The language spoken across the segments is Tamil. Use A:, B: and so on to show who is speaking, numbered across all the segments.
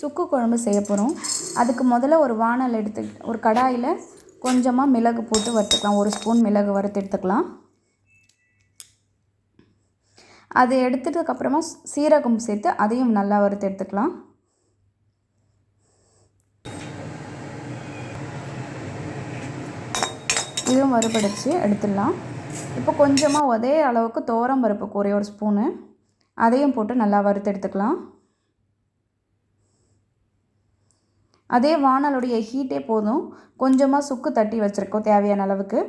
A: சுக்கு குழம்பு செய்ய போகிறோம் அதுக்கு முதல்ல ஒரு வானல் எடுத்து ஒரு கடாயில் கொஞ்சமாக மிளகு போட்டு வறுத்துக்கலாம். ஒரு ஸ்பூன் மிளகு வறுத்து எடுத்துக்கலாம். அது எடுத்துட்டதுக்கப்புறமா சீரகம் சேர்த்து அதையும் நல்லா வறுத்து எடுத்துக்கலாம். இதுவும் வறுபடிச்சு எடுத்துடலாம். இப்போ கொஞ்சமாக ஒரே அளவுக்கு தோரம் பருப்பு ஒரே ஒரு ஸ்பூனு. அதையும் போட்டு நல்லா வறுத்து எடுத்துக்கலாம். அதே வானலுடைய ஹீட்டே போதும். கொஞ்சமாக சுக்கு தட்டி வச்சுருக்கோம் தேவையான அளவுக்கு.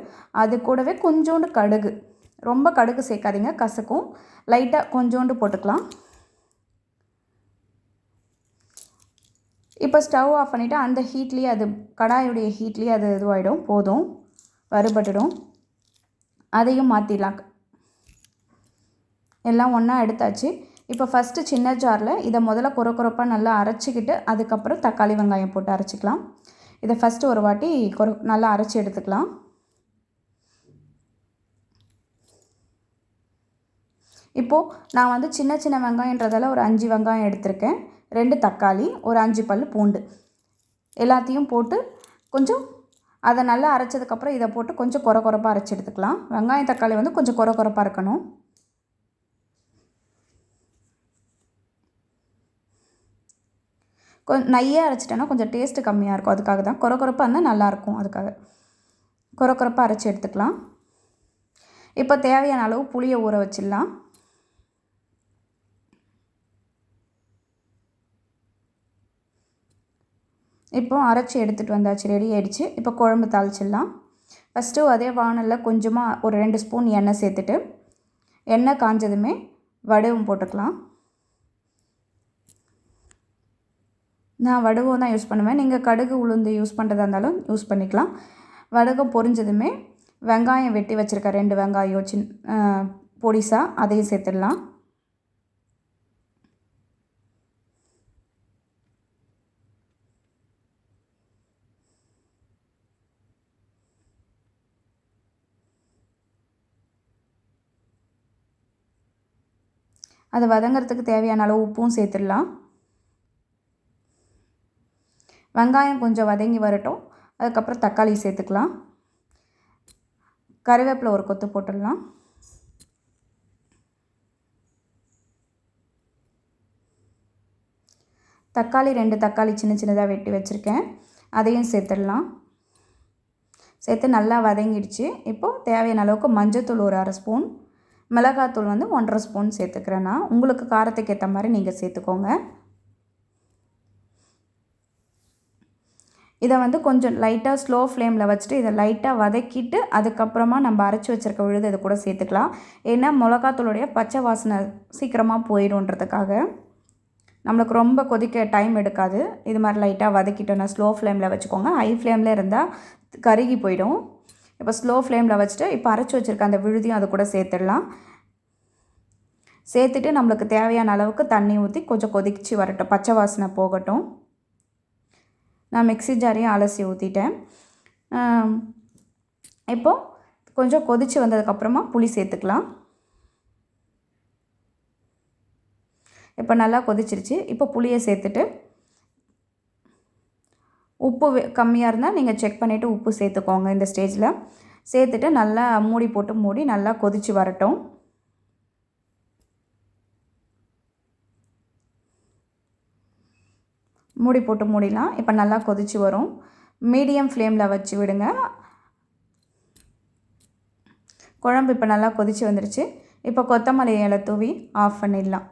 A: அது கூடவே கொஞ்சோண்டு கடுகு. ரொம்ப கடுகு சேர்க்காதீங்க கசக்கும். லைட்டாக கொஞ்சோண்டு போட்டுக்கலாம். இப்போ ஸ்டவ் ஆஃப் பண்ணிவிட்டு அந்த ஹீட்லேயே அது கடாயுடைய ஹீட்லேயே அது இதுவாகிடும் போதும். வறுபட்டுடும். அதையும் மாற்றிடலாம் எல்லாம் ஒன்றா எடுத்தாச்சு. இப்போ ஃபஸ்ட்டு சின்ன ஜாரில் இதை முதல்ல குறை குறைப்பாக நல்லா அரைச்சிக்கிட்டு அதுக்கப்புறம் தக்காளி வெங்காயம் போட்டு அரைச்சிக்கலாம். இதை ஃபஸ்ட்டு ஒரு வாட்டி கொர நல்லா அரைச்சி எடுத்துக்கலாம். இப்போது நான் வந்து சின்ன சின்ன வெங்காயன்றதால ஒரு அஞ்சு வெங்காயம் எடுத்திருக்கேன். ரெண்டு தக்காளி ஒரு அஞ்சு பல் பூண்டு. எல்லாத்தையும் போட்டு கொஞ்சம் அதை நல்லா அரைச்சதுக்கப்புறம் இதை போட்டு கொஞ்சம் குறை குறைப்பாக அரைச்சி எடுத்துக்கலாம். வெங்காயம் தக்காளி வந்து கொஞ்சம் குறை குறைப்பாக இருக்கணும். கொஞ்சம் நையாக அரைச்சிட்டேன்னா கொஞ்சம் டேஸ்ட்டு கம்மியாக இருக்கும். அதுக்காக தான். குறை குறைப்பாக இருந்தால் நல்லாயிருக்கும் அதுக்காக. குறை குறைப்பாக அரைச்சி எடுத்துக்கலாம். இப்போ தேவையான அளவு புளியை ஊற வச்சிடலாம். இப்போ அரைச்சி எடுத்துகிட்டு வந்தாச்சு. ரெடி ஆகிடுச்சு இப்போ குழம்பு தாளிச்சிடலாம். ஃபஸ்ட்டு அதே வானலில் கொஞ்சமாக ஒரு ரெண்டு ஸ்பூன் எண்ணெய் சேர்த்துட்டு எண்ணெய் காஞ்சதுமே வடவும் போட்டுக்கலாம். நான் வடுவம் தான் யூஸ் பண்ணுவேன். நீங்கள் கடுகு உளுந்து யூஸ் பண்ணுறதா இருந்தாலும் யூஸ் பண்ணிக்கலாம். வடகம் பொரிஞ்சதுமே வெங்காயம் வெட்டி வச்சுருக்க ரெண்டு வெங்காயம் சின் பொடிசாக அதையும் சேர்த்துடலாம். அது வதங்கிறதுக்கு தேவையான அளவு உப்பும் சேர்த்துடலாம். வெங்காயம் கொஞ்சம் வதங்கி வரட்டும். அதுக்கப்புறம் தக்காளி சேர்த்துக்கலாம். கருவேப்பிலை ஒரு கொத்து போட்டுடலாம். தக்காளி ரெண்டு தக்காளி சின்ன சின்னதாக வெட்டி வச்சுருக்கேன். அதையும் சேர்த்துடலாம். சேர்த்து நல்லா வதங்கிடுச்சு. இப்போது தேவையான அளவுக்கு மஞ்சத்தூள் ஒரு அரை ஸ்பூன் மிளகாத்தூள் வந்து ஒன்றரை ஸ்பூன் சேர்த்துக்கிறேன் நான். உங்களுக்கு காரத்துக்கு ஏற்ற மாதிரி நீங்கள் சேர்த்துக்கோங்க. இதை வந்து கொஞ்சம் லைட்டாக ஸ்லோ ஃப்ளேமில் வச்சுட்டு இதை லைட்டாக வதக்கிட்டு அதுக்கப்புறமா நம்ம அரைச்சி வச்சுருக்க விழுது இதை கூட சேர்த்துக்கலாம். ஏன்னா மிளகாத்தூளுடைய பச்சை வாசனை சீக்கிரமாக போயிடும்ன்றதுக்காக நம்மளுக்கு ரொம்ப கொதிக்க டைம் எடுக்காது. இது மாதிரி லைட்டாக வதக்கிட்டோன்னா ஸ்லோ ஃப்ளேமில் வச்சுக்கோங்க. ஹை ஃப்ளேமில் இருந்தால் கருகி போயிடும். இப்போ ஸ்லோ ஃப்ளேமில் வச்சுட்டு இப்போ அரைச்சி வச்சுருக்க அந்த விழுதியும் அது கூட சேர்த்துடலாம். சேர்த்துட்டு நம்மளுக்கு தேவையான அளவுக்கு தண்ணி ஊற்றி கொஞ்சம் கொதிச்சு வரட்டும். பச்சை வாசனை போகட்டும். நான் மிக்ஸி ஜாரையும் அலசி ஊற்றிட்டேன் இப்போது கொஞ்சம் கொதித்து வந்ததுக்கப்புறமா புளி சேர்த்துக்கலாம். இப்போ நல்லா கொதிச்சிருச்சு. இப்போ புளியை சேர்த்துட்டு உப்பு கம்மியாக இருந்தால் நீங்கள் செக் பண்ணிவிட்டு உப்பு சேர்த்துக்கோங்க இந்த ஸ்டேஜில். சேர்த்துட்டு நல்லா மூடி போட்டு மூடி நல்லா கொதித்து வரட்டும். மூடி போட்டு மூடிலாம் இப்போ நல்லா கொதித்து வரும். மீடியம் ஃப்ளேமில் வச்சு விடுங்க. குழம்பு இப்போ நல்லா கொதித்து வந்துடுச்சு இப்போ கொத்தமல்லி இலை தூவி ஆஃப் பண்ணிடலாம்.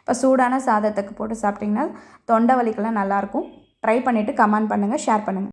A: இப்போ சூடான சாதத்துக்கு போட்டு சாப்பிட்டிங்கன்னா தொண்டை வலிக்கெல்லாம் நல்லாயிருக்கும். ட்ரை பண்ணிவிட்டு கமெண்ட் பண்ணுங்கள் ஷேர் பண்ணுங்கள்